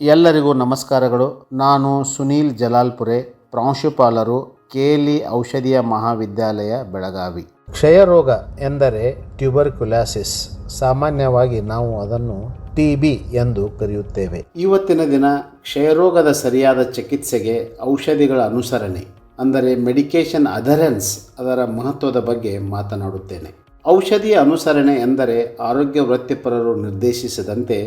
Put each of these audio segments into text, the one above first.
ಎಲ್ಲರಿಗೂ ನಮಸ್ಕಾರಗಳು. ನಾನು ಸುನೀಲ್ ಜಲಾಲ್ಪುರೆ, ಪ್ರಾಂಶುಪಾಲರು ಕೇಲಿ ಔಷಧೀಯ ಮಹಾವಿದ್ಯಾಲಯ, ಬೆಳಗಾವಿ. ಕ್ಷಯರೋಗ ಎಂದರೆ ಟ್ಯೂಬರ್ಕ್ಯುಲಾಸಿಸ್ ಸಾಮಾನ್ಯವಾಗಿ ನಾವು ಅದನ್ನು ಟಿ ಬಿ ಎಂದು ಕರೆಯುತ್ತೇವೆ. ಇವತ್ತಿನ ದಿನ ಕ್ಷಯರೋಗದ ಸರಿಯಾದ ಚಿಕಿತ್ಸೆಗೆ ಔಷಧಿಗಳ ಅನುಸರಣೆ, ಅಂದರೆ ಮೆಡಿಕೇಶನ್ ಅಧರೆನ್ಸ್ ಅದರ ಮಹತ್ವದ ಬಗ್ಗೆ ಮಾತನಾಡುತ್ತೇನೆ. ಔಷಧಿಯ ಅನುಸರಣೆ ಎಂದರೆ ಆರೋಗ್ಯ ವೃತ್ತಿಪರರು ನಿರ್ದೇಶಿಸಿದಂತೆ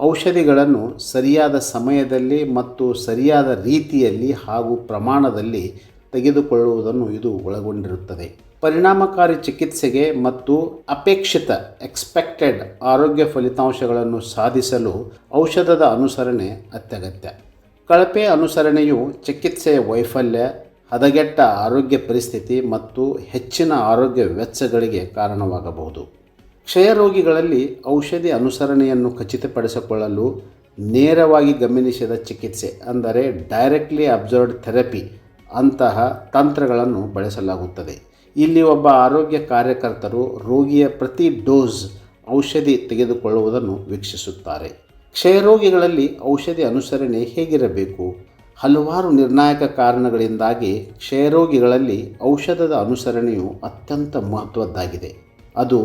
ಔಷಧಿಗಳನ್ನು ಸರಿಯಾದ ಸಮಯದಲ್ಲಿ ಮತ್ತು ಸರಿಯಾದ ರೀತಿಯಲ್ಲಿ ಹಾಗೂ ಪ್ರಮಾಣದಲ್ಲಿ ತೆಗೆದುಕೊಳ್ಳುವುದನ್ನು ಇದು ಒಳಗೊಂಡಿರುತ್ತದೆ. ಪರಿಣಾಮಕಾರಿ ಚಿಕಿತ್ಸೆಗೆ ಮತ್ತು ಅಪೇಕ್ಷಿತ ಎಕ್ಸ್ಪೆಕ್ಟೆಡ್ ಆರೋಗ್ಯ ಫಲಿತಾಂಶಗಳನ್ನು ಸಾಧಿಸಲು ಔಷಧದ ಅನುಸರಣೆ ಅತ್ಯಗತ್ಯ. ಕಳಪೆ ಅನುಸರಣೆಯು ಚಿಕಿತ್ಸೆಯ ವೈಫಲ್ಯ, ಹದಗೆಟ್ಟ ಆರೋಗ್ಯ ಪರಿಸ್ಥಿತಿ ಮತ್ತು ಹೆಚ್ಚಿನ ಆರೋಗ್ಯ ವೆಚ್ಚಗಳಿಗೆ ಕಾರಣವಾಗಬಹುದು. ಕ್ಷಯರೋಗಿಗಳಲ್ಲಿ ಔಷಧಿ ಅನುಸರಣೆಯನ್ನು ಖಚಿತಪಡಿಸಿಕೊಳ್ಳಲು ನೇರವಾಗಿ ಗಮನಿಸಿದ ಚಿಕಿತ್ಸೆ ಅಂದರೆ ಡೈರೆಕ್ಟ್ಲಿ ಅಬ್ಸರ್ವ್ಡ್ ಥೆರಪಿ ಅಂತಹ ತಂತ್ರಗಳನ್ನು ಬಳಸಲಾಗುತ್ತದೆ. ಇಲ್ಲಿ ಒಬ್ಬ ಆರೋಗ್ಯ ಕಾರ್ಯಕರ್ತರು ರೋಗಿಯ ಪ್ರತಿ ಡೋಸ್ ಔಷಧಿ ತೆಗೆದುಕೊಳ್ಳುವುದನ್ನು ವೀಕ್ಷಿಸುತ್ತಾರೆ. ಕ್ಷಯರೋಗಿಗಳಲ್ಲಿ ಔಷಧಿ ಅನುಸರಣೆ ಹೇಗಿರಬೇಕು? ಹಲವಾರು ನಿರ್ಣಾಯಕ ಕಾರಣಗಳಿಂದಾಗಿ ಕ್ಷಯರೋಗಿಗಳಲ್ಲಿ ಔಷಧದ ಅನುಸರಣೆಯು ಅತ್ಯಂತ ಮಹತ್ವದ್ದಾಗಿದೆ. ಅದು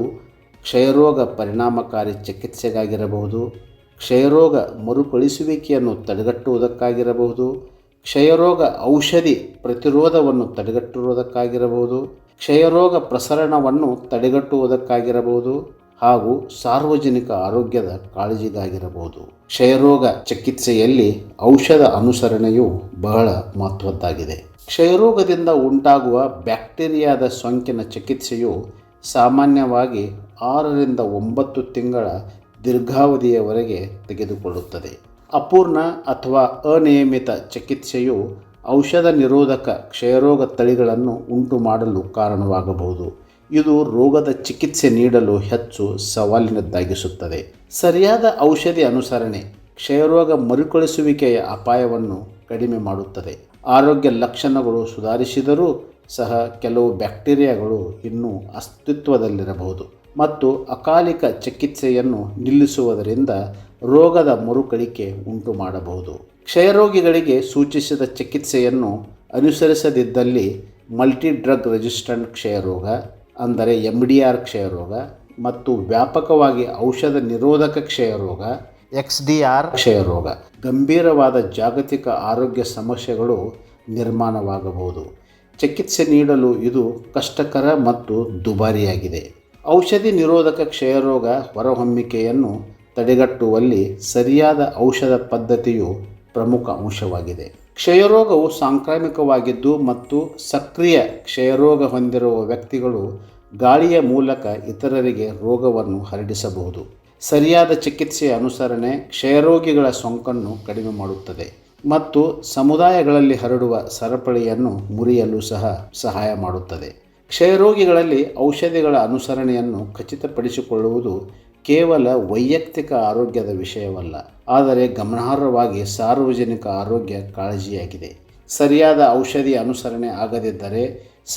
ಕ್ಷಯರೋಗ ಪರಿಣಾಮಕಾರಿ ಚಿಕಿತ್ಸೆಗಾಗಿರಬಹುದು. ಕ್ಷಯರೋಗ ಮರುಕಳಿಸುವಿಕೆಯನ್ನು ತಡೆಗಟ್ಟುವುದಕ್ಕಾಗಿರಬಹುದು. ಕ್ಷಯರೋಗ ಔಷಧಿ ಪ್ರತಿರೋಧವನ್ನು ತಡೆಗಟ್ಟುವುದಕ್ಕಾಗಿರಬಹುದು. ಕ್ಷಯರೋಗ ಪ್ರಸರಣವನ್ನು ತಡೆಗಟ್ಟುವುದಕ್ಕಾಗಿರಬಹುದು ಹಾಗೂ ಸಾರ್ವಜನಿಕ ಆರೋಗ್ಯದ ಕಾಳಜಿಗಾಗಿರಬಹುದು. ಕ್ಷಯರೋಗ ಚಿಕಿತ್ಸೆಯಲ್ಲಿ ಔಷಧ ಅನುಸರಣೆಯು ಬಹಳ ಮಹತ್ವದ್ದಾಗಿದೆ. ಕ್ಷಯರೋಗದಿಂದ ಉಂಟಾಗುವ ಬ್ಯಾಕ್ಟೀರಿಯಾದ ಸೋಂಕಿನ ಚಿಕಿತ್ಸೆಯು ಸಾಮಾನ್ಯವಾಗಿ ಆರರಿಂದ ಒಂಬತ್ತು ತಿಂಗಳ ದೀರ್ಘಾವಧಿಯವರೆಗೆ ತೆಗೆದುಕೊಳ್ಳುತ್ತದೆ. ಅಪೂರ್ಣ ಅಥವಾ ಅನಿಯಮಿತ ಚಿಕಿತ್ಸೆಯು ಔಷಧ ನಿರೋಧಕ ಕ್ಷಯರೋಗ ತಳಿಗಳನ್ನು ಉಂಟು ಮಾಡಲು ಕಾರಣವಾಗಬಹುದು. ಇದು ರೋಗದ ಚಿಕಿತ್ಸೆ ನೀಡಲು ಹೆಚ್ಚು ಸವಾಲಿನದ್ದಾಗಿಸುತ್ತದೆ. ಸರಿಯಾದ ಔಷಧಿ ಅನುಸರಣೆ ಕ್ಷಯರೋಗ ಮರುಕಳಿಸುವಿಕೆಯ ಅಪಾಯವನ್ನು ಕಡಿಮೆ ಮಾಡುತ್ತದೆ. ಆರೋಗ್ಯ ಲಕ್ಷಣಗಳು ಸುಧಾರಿಸಿದರೂ ಸಹ ಕೆಲವು ಬ್ಯಾಕ್ಟೀರಿಯಾಗಳು ಇನ್ನೂ ಅಸ್ತಿತ್ವದಲ್ಲಿರಬಹುದು. ಮತ್ತು ಅಕಾಲಿಕ ಚಿಕಿತ್ಸೆಯನ್ನು ನಿಲ್ಲಿಸುವುದರಿಂದ ರೋಗದ ಮರುಕಳಿಕೆ ಉಂಟು ಮಾಡಬಹುದು ಕ್ಷಯರೋಗಿಗಳಿಗೆ ಸೂಚಿಸಿದ ಚಿಕಿತ್ಸೆಯನ್ನು ಅನುಸರಿಸದಿದ್ದಲ್ಲಿ ಮಲ್ಟಿ ಡ್ರಗ್ ರೆಸಿಸ್ಟೆಂಟ್ ಕ್ಷಯರೋಗ, ಅಂದರೆ ಎಂ ಡಿ ಆರ್ ಕ್ಷಯರೋಗ ಮತ್ತು ವ್ಯಾಪಕವಾಗಿ ಔಷಧ ನಿರೋಧಕ ಕ್ಷಯರೋಗ ಎಕ್ಸ್ ಡಿ ಆರ್ ಕ್ಷಯರೋಗ, ಗಂಭೀರವಾದ ಜಾಗತಿಕ ಆರೋಗ್ಯ ಸಮಸ್ಯೆಗಳು ನಿರ್ಮಾಣವಾಗಬಹುದು. ಚಿಕಿತ್ಸೆ ನೀಡಲು ಇದು ಕಷ್ಟಕರ ಮತ್ತು ದುಬಾರಿಯಾಗಿದೆ. ಔಷಧಿ ನಿರೋಧಕ ಕ್ಷಯರೋಗ ಹೊರಹೊಮ್ಮಿಕೆಯನ್ನು ತಡೆಗಟ್ಟುವಲ್ಲಿ ಸರಿಯಾದ ಔಷಧ ಪದ್ಧತಿಯು ಪ್ರಮುಖ ಅಂಶವಾಗಿದೆ. ಕ್ಷಯರೋಗವು ಸಾಂಕ್ರಾಮಿಕವಾಗಿದ್ದು ಮತ್ತು ಸಕ್ರಿಯ ಕ್ಷಯರೋಗ ಹೊಂದಿರುವ ವ್ಯಕ್ತಿಗಳು ಗಾಳಿಯ ಮೂಲಕ ಇತರರಿಗೆ ರೋಗವನ್ನು ಹರಡಿಸಬಹುದು. ಸರಿಯಾದ ಚಿಕಿತ್ಸೆಯ ಅನುಸರಣೆ ಕ್ಷಯರೋಗಿಗಳ ಸೋಂಕನ್ನು ಕಡಿಮೆ ಮಾಡುತ್ತದೆ ಮತ್ತು ಸಮುದಾಯಗಳಲ್ಲಿ ಹರಡುವ ಸರಪಳಿಯನ್ನು ಮುರಿಯಲು ಸಹ ಸಹಾಯ ಮಾಡುತ್ತದೆ. ಕ್ಷಯರೋಗಿಗಳಲ್ಲಿ ಔಷಧಿಗಳ ಅನುಸರಣೆಯನ್ನು ಖಚಿತಪಡಿಸಿಕೊಳ್ಳುವುದು ಕೇವಲ ವೈಯಕ್ತಿಕ ಆರೋಗ್ಯದ ವಿಷಯವಲ್ಲ, ಆದರೆ ಗಮನಾರ್ಹವಾಗಿ ಸಾರ್ವಜನಿಕ ಆರೋಗ್ಯ ಕಾಳಜಿಯಾಗಿದೆ. ಸರಿಯಾದ ಔಷಧಿ ಅನುಸರಣೆ ಆಗದಿದ್ದರೆ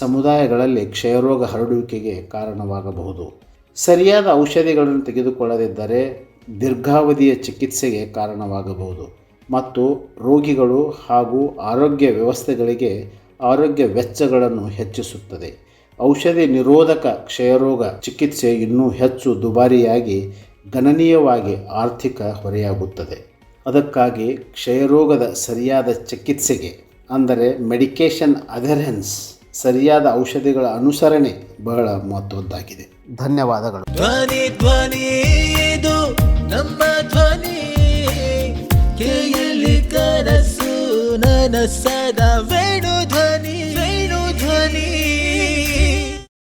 ಸಮುದಾಯಗಳಲ್ಲಿ ಕ್ಷಯರೋಗ ಹರಡುವಿಕೆಗೆ ಕಾರಣವಾಗಬಹುದು. ಸರಿಯಾದ ಔಷಧಿಗಳನ್ನು ತೆಗೆದುಕೊಳ್ಳದಿದ್ದರೆ ದೀರ್ಘಾವಧಿಯ ಚಿಕಿತ್ಸೆಗೆ ಕಾರಣವಾಗಬಹುದು ಮತ್ತು ರೋಗಿಗಳು ಹಾಗೂ ಆರೋಗ್ಯ ವ್ಯವಸ್ಥೆಗಳಿಗೆ ಆರೋಗ್ಯ ವೆಚ್ಚಗಳನ್ನು ಹೆಚ್ಚಿಸುತ್ತದೆ. ಔಷಧಿ ನಿರೋಧಕ ಕ್ಷಯರೋಗ ಚಿಕಿತ್ಸೆ ಇನ್ನೂ ಹೆಚ್ಚು ದುಬಾರಿಯಾಗಿ ಗಣನೀಯವಾಗಿ ಆರ್ಥಿಕ ಹೊರೆಯಾಗುತ್ತದೆ. ಅದಕ್ಕಾಗಿ ಕ್ಷಯರೋಗದ ಸರಿಯಾದ ಚಿಕಿತ್ಸೆಗೆ, ಅಂದರೆ ಮೆಡಿಕೇಶನ್ ಅಧರೆನ್ಸ್ ಸರಿಯಾದ ಔಷಧಿಗಳ ಅನುಸರಣೆ ಬಹಳ ಮಹತ್ವದ್ದಾಗಿದೆ. ಧನ್ಯವಾದಗಳು. ಧ್ವನಿ ಧ್ವನಿ, ಇದು ನಮ್ಮ ಧ್ವನಿ. ಕೇಳಿ ಕನಸು ನನಸದ ವೇಣು